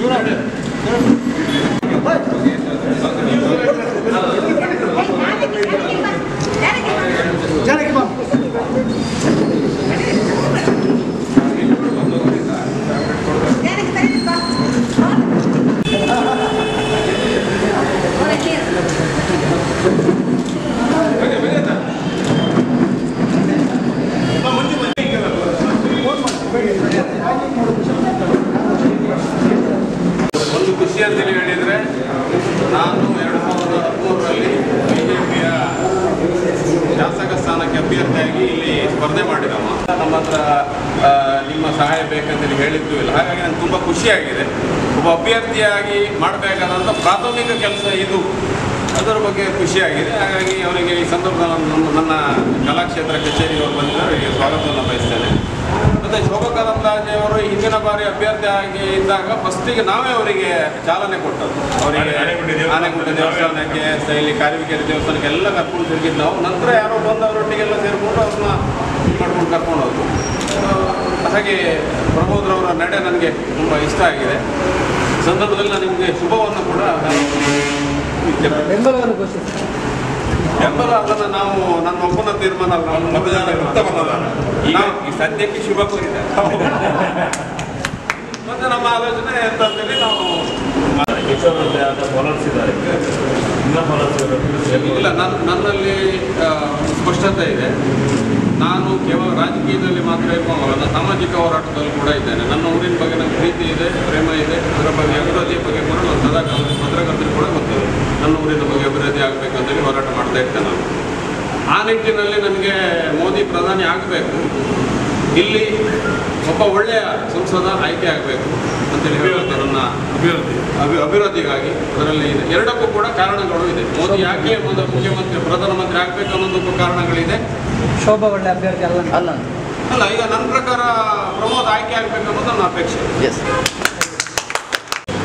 누나 그래. 누나. ಒಂದು ಖುಷಿ ಅಂತೇಳಿ ಹೇಳಿದರೆ, ನಾನು ಎರಡು ಸಾವಿರದ ಹದಿಮೂರರಲ್ಲಿ ಬಿಜೆಪಿಯ ಶಾಸಕ ಸ್ಥಾನಕ್ಕೆ ಅಭ್ಯರ್ಥಿಯಾಗಿ ಇಲ್ಲಿ ಸ್ಪರ್ಧೆ ಮಾಡಿದವ ನಮ್ಮ ಹತ್ರ ನಿಮ್ಮ ಸಹಾಯ ಬೇಕಂತೇಳಿ ಹೇಳಿದ್ದು ಇಲ್ಲ. ಹಾಗಾಗಿ ನಂಗೆ ತುಂಬ ಖುಷಿಯಾಗಿದೆ ಒಬ್ಬ ಅಭ್ಯರ್ಥಿಯಾಗಿ ಮಾಡಬೇಕಾದಂಥ ಪ್ರಾಥಮಿಕ ಕೆಲಸ ಇದು. ಅದರ ಬಗ್ಗೆ ಖುಷಿಯಾಗಿದೆ ಹಾಗಾಗಿ ಅವರಿಗೆ ಈ ಸಂದರ್ಭದಲ್ಲಿ ನನ್ನ ಕಲಾಕ್ಷೇತ್ರ ಕಚೇರಿಯವರು ಬಂದಿದ್ದಾರೆ. ಅವರಿಗೆ ಸ್ವಾಗತವನ್ನು ಬಯಸ್ತೇನೆ. ಮತ್ತು ಶೋಭಾ ಕರಂದ್ಲಾಜೆ ಅವರು ಹಿಂದಿನ ಬಾರಿ ಅಭ್ಯರ್ಥಿ ಆಗಿ ಇದ್ದಾಗ ಫಸ್ಟಿಗೆ ನಾವೇ ಅವರಿಗೆ ಚಾಲನೆ ಕೊಟ್ಟದ್ದು. ಅವರಿಗೆ ಆನೆಗುಡ್ಡೆ ದೇವಸ್ಥಾನ. ದೇವಸ್ಥಾನಕ್ಕೆ ಇಲ್ಲಿ ಕಾರಿವಿಕೆರೆ ದೇವಸ್ಥಾನಕ್ಕೆ ಎಲ್ಲ ಕರ್ಕೊಂಡು ತಿರುಗಿದ್ದು. ನಾವು ನಂತರ ಯಾರೋ ಬಂದು ಅವರೊಟ್ಟಿಗೆಲ್ಲ ಸೇರಿಕೊಂಡು ಅವ್ರನ್ನ ಇದು ಮಾಡ್ಕೊಂಡು ಕರ್ಕೊಂಡು ಹೋದ್ರು. ಹಾಗೆ ಪ್ರಮೋದ್ರವರ ನಡೆ ನನಗೆ ತುಂಬ ಇಷ್ಟ ಆಗಿದೆ. ಸಂದರ್ಭದಲ್ಲಿ ನಾನು ನಿಮಗೆ ಶುಭವನ್ನು ಕೂಡ ನಾನು ಬೆಂಗಳೂರು ಬೆಂಬಲವನ್ನು ಬೆಂಬಲ ಅದನ್ನು ನಾವು ನನ್ನ ಒಬ್ಬನ ತೀರ್ಮಾನ ಅಲ್ಲ, ಮತದಾನ ಈ ಸದ್ಯಕ್ಕೆ ಶುಭ ಕೋರಿದೆ. ಮತ್ತೆ ನಮ್ಮ ಆಲೋಚನೆ ಅಂತ ಅಂತೇಳಿ ನಾವು ಇಲ್ಲ ನನ್ನ ನನ್ನಲ್ಲಿ ಸ್ಪಷ್ಟತೆ ಇದೆ. ನಾನು ಕೇವಲ ರಾಜಕೀಯದಲ್ಲಿ ಮಾತ್ರ ಇರುವವಲ್ಲ ಸಾಮಾಜಿಕ ಹೋರಾಟದಲ್ಲಿ ಕೂಡ ಇದ್ದೇನೆ. ನನ್ನ ಊರಿನ ಬಗ್ಗೆ ನನಗೆ ಪ್ರೀತಿ ಇದೆ ಪ್ರೇಮ ಇದೆ ಅದರ ಬಗ್ಗೆ ಅಭಿವೃದ್ಧಿಯ ಬಗ್ಗೆ ಕೂಡ ನಾನು ಸದಾ ಕಾಲ- ಪತ್ರಕರ್ತರಿಗೆ ಕೂಡ ಗೊತ್ತಿದೆ ನನ್ನ ಊರಿನ ಬಗ್ಗೆ ಅಭಿವೃದ್ಧಿ ಆಗಬೇಕಂತೇಳಿ ಹೋರಾಟ ಮಾಡ್ತಾ ಇರ್ತೇನೆ ನಾನು ಆ ನಿಟ್ಟಿನಲ್ಲಿ ನನಗೆ ಮೋದಿ ಪ್ರಧಾನಿ ಆಗಬೇಕು. ಇಲ್ಲಿ ಒಬ್ಬ ಒಳ್ಳೆಯ ಸಂಸದ ಆಯ್ಕೆ ಆಗಬೇಕು ಅಂತೇಳಿ ನನ್ನ ಅಭಿವೃದ್ಧಿ. ಅಭಿ ಅಭಿವೃದ್ಧಿಗಾಗಿ ಅದರಲ್ಲಿ ಇದೆ. ಎರಡಕ್ಕೂ ಕೂಡ ಕಾರಣಗಳು ಇದೆ. ಮೋದಿ ಯಾಕೆ ಒಂದು ಮುಖ್ಯಮಂತ್ರಿ ಪ್ರಧಾನಮಂತ್ರಿ ಆಗಬೇಕು ಅನ್ನೋದಕ್ಕೂ ಕಾರಣಗಳಿದೆ. ಶೋಭಾ ಒಳ್ಳೆ ಅಭ್ಯರ್ಥಿ ಅಲ್ಲ ಅಲ್ಲ. ಅಲ್ಲ ಈಗ ನನ್ನ ಪ್ರಕಾರ ಪ್ರಮೋದ್ ಆಯ್ಕೆ ಆಗಬೇಕು ಅನ್ನೋದು ನನ್ನ ಅಪೇಕ್ಷೆ. ಎಸ್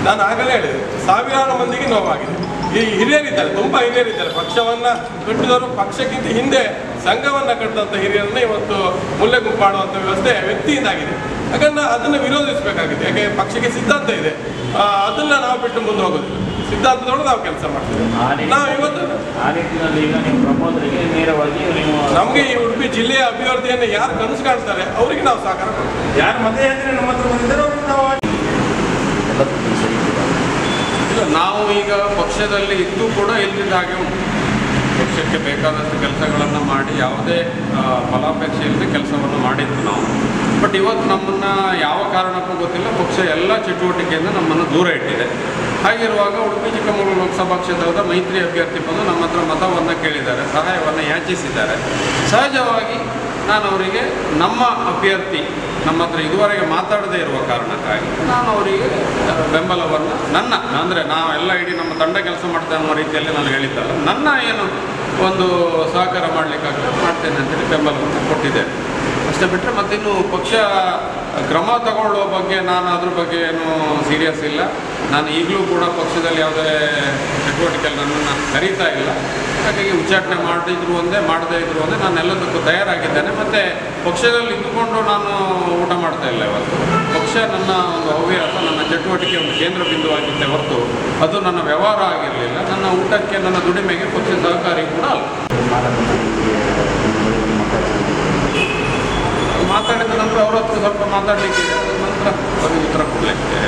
ನಾನು ಆಗಲೇ ಹೇಳಿದೆ ಸಾವಿರಾರು ಮಂದಿಗೆ ನೋವಾಗಿದೆ. ಈ ಹಿರಿಯರಿದ್ದಾರೆ ತುಂಬ ಹಿರಿಯರಿದ್ದಾರೆ. ಪಕ್ಷವನ್ನ ಕಟ್ಟಿದವರು ಪಕ್ಷಕ್ಕಿಂತ ಹಿಂದೆ ಸಂಘವನ್ನ ಕಟ್ಟಿದಂಥ ಹಿರಿಯರನ್ನ ಇವತ್ತು ಮುಲ್ಲೆ ಮಾಡುವಂಥ ವ್ಯವಸ್ಥೆ ವ್ಯಕ್ತಿಯಿಂದಾಗಿದೆ. ಯಾಕಂದ್ರೆ ಅದನ್ನು ವಿರೋಧಿಸಬೇಕಾಗಿದೆ ಯಾಕೆ? ಪಕ್ಷಕ್ಕೆ ಸಿದ್ಧಾಂತ ಇದೆ. ಅದನ್ನ ನಾವು ಬಿಟ್ಟು ಮುಂದೆ ಹೋಗೋದಿಲ್ಲ. ಸಿದ್ಧಾಂತದೊಳಗೆ ನಾವು ಕೆಲಸ ಮಾಡ್ತೀವಿ. ನಾವು ಇವತ್ತು ಆ ನಿಟ್ಟಿನಲ್ಲಿ ಈಗ ನೀವು ಪ್ರಮೋದರಿಗೆ ನೇರವಾಗಿ ನೀವು ನಮಗೆ ಈ ಉಡುಪಿ ಜಿಲ್ಲೆಯ ಅಭಿವೃದ್ಧಿಯನ್ನು ಯಾರು ಕನಸು ಕಾಣ್ತಾರೆ ಅವರಿಗೆ ನಾವು ಸಹಕಾರ ಕೊಡ್ತೀವಿ. ಯಾರು ಮತಯಾತ್ರೆ ನಮ್ಮ ಹತ್ರ ಬಂದಿದ್ದಾರೆ ಅವ್ರಿಗೆ ನಾವು. ನಾವು ಈಗ ಪಕ್ಷದಲ್ಲಿ ಇದ್ದು ಕೂಡ ಇಲ್ಲದಿದ್ದ ಹಾಗೆ ಉಂಟು. ಪಕ್ಷಕ್ಕೆ ಬೇಕಾದಷ್ಟು ಕೆಲಸಗಳನ್ನು ಮಾಡಿ, ಯಾವುದೇ ಫಲಾಪೇಕ್ಷೆ ಇಲ್ಲದೆ ಕೆಲಸವನ್ನು ಮಾಡಿದ್ದು ನಾವು. ಬಟ್ ಇವತ್ತು ನಮ್ಮನ್ನು ಯಾವ ಕಾರಣಕ್ಕೂ ಗೊತ್ತಿಲ್ಲ. ಪಕ್ಷ ಎಲ್ಲ ಚಟುವಟಿಕೆಯಿಂದ ನಮ್ಮನ್ನು ದೂರ ಇಟ್ಟಿದೆ. ಹಾಗಿರುವಾಗ ಉಡುಪಿ, ಚಿಕ್ಕಮಗಳೂರು ಲೋಕಸಭಾ ಕ್ಷೇತ್ರದ ಮೈತ್ರಿ ಅಭ್ಯರ್ಥಿ ಬಂದು ನಮ್ಮ ಹತ್ರ ಮತವನ್ನು ಕೇಳಿದ್ದಾರೆ, ಸಹಾಯವನ್ನು ಯಾಚಿಸಿದ್ದಾರೆ. ಸಹಜವಾಗಿ ನಾನು ಅವರಿಗೆ ನಮ್ಮ ಅಭ್ಯರ್ಥಿ ನಮ್ಮ ಹತ್ರ ಇದುವರೆಗೆ ಮಾತಾಡದೇ ಇರುವ ಕಾರಣಕ್ಕಾಗಿ ನಾನು ಅವರಿಗೆ ಬೆಂಬಲವನ್ನು, ನನ್ನ, ಅಂದರೆ ನಾವೆಲ್ಲ ಇಡೀ ನಮ್ಮ ತಂಡ ಕೆಲಸ ಮಾಡ್ತೇವೆ ಅನ್ನೋ ರೀತಿಯಲ್ಲಿ ನಾನು ಹೇಳಿದ್ದಲ್ಲ, ನನ್ನ ಏನು ಒಂದು ಸಹಕಾರ ಮಾಡಲಿಕ್ಕಾಗ್ತದೆ ಮಾಡ್ತೇನೆ ಅಂತೇಳಿ ಬೆಂಬಲವನ್ನು ಕೊಟ್ಟಿದ್ದೇನೆ. ಅಷ್ಟೇ ಬಿಟ್ಟರೆ ಮತ್ತಿನ್ನು ಪಕ್ಷ ಕ್ರಮ ತಗೊಳ್ಳೋ ಬಗ್ಗೆ ನಾನು ಅದ್ರ ಬಗ್ಗೆ ಏನು ಸೀರಿಯಸ್ ಇಲ್ಲ. ನಾನು ಈಗಲೂ ಕೂಡ ಪಕ್ಷದಲ್ಲಿ ಯಾವುದೇ ಚಟುವಟಿಕೆಯಲ್ಲಿ ನನ್ನನ್ನು ಕರೀತಾ ಇಲ್ಲ. ಹಾಗಾಗಿ ಉಚ್ಚಾಟನೆ ಮಾಡಿದ್ರು ಒಂದೇ, ಮಾಡದೇ ಇದ್ರು ಒಂದೇ. ನಾನು ಎಲ್ಲದಕ್ಕೂ ತಯಾರಾಗಿದ್ದೇನೆ. ಮತ್ತು ಪಕ್ಷದಲ್ಲಿ ಇದ್ದುಕೊಂಡು ನಾನು ಊಟ ಮಾಡ್ತಾ ಇಲ್ಲ ಇವತ್ತು. ಪಕ್ಷ ನನ್ನ ಒಂದು ಹವ್ಯಾಸ, ನನ್ನ ಚಟುವಟಿಕೆ ಒಂದು ಕೇಂದ್ರ ಬಿಂದುವಾಗಿದ್ದೆ ಹೊರತು ಅದು ನನ್ನ ವ್ಯವಹಾರ ಆಗಿರಲಿಲ್ಲ. ನನ್ನ ಊಟಕ್ಕೆ, ನನ್ನ ದುಡಿಮೆಗೆ ಪಕ್ಷ ಸಹಕಾರಿ ಕೂಡ ಅಲ್ಲ ಮಾತಾಡಿದ ನಂತರ ಅವ್ರ ಹತ್ರ ಸ್ವಲ್ಪ ಮಾತಾಡಲಿಕ್ಕೆ ಇದೆ ಅದ್ರ ನಂತರ ಅವ್ರಿಗೆ ಉತ್ತರ ಕೊಡಲಿಕ್ಕೆ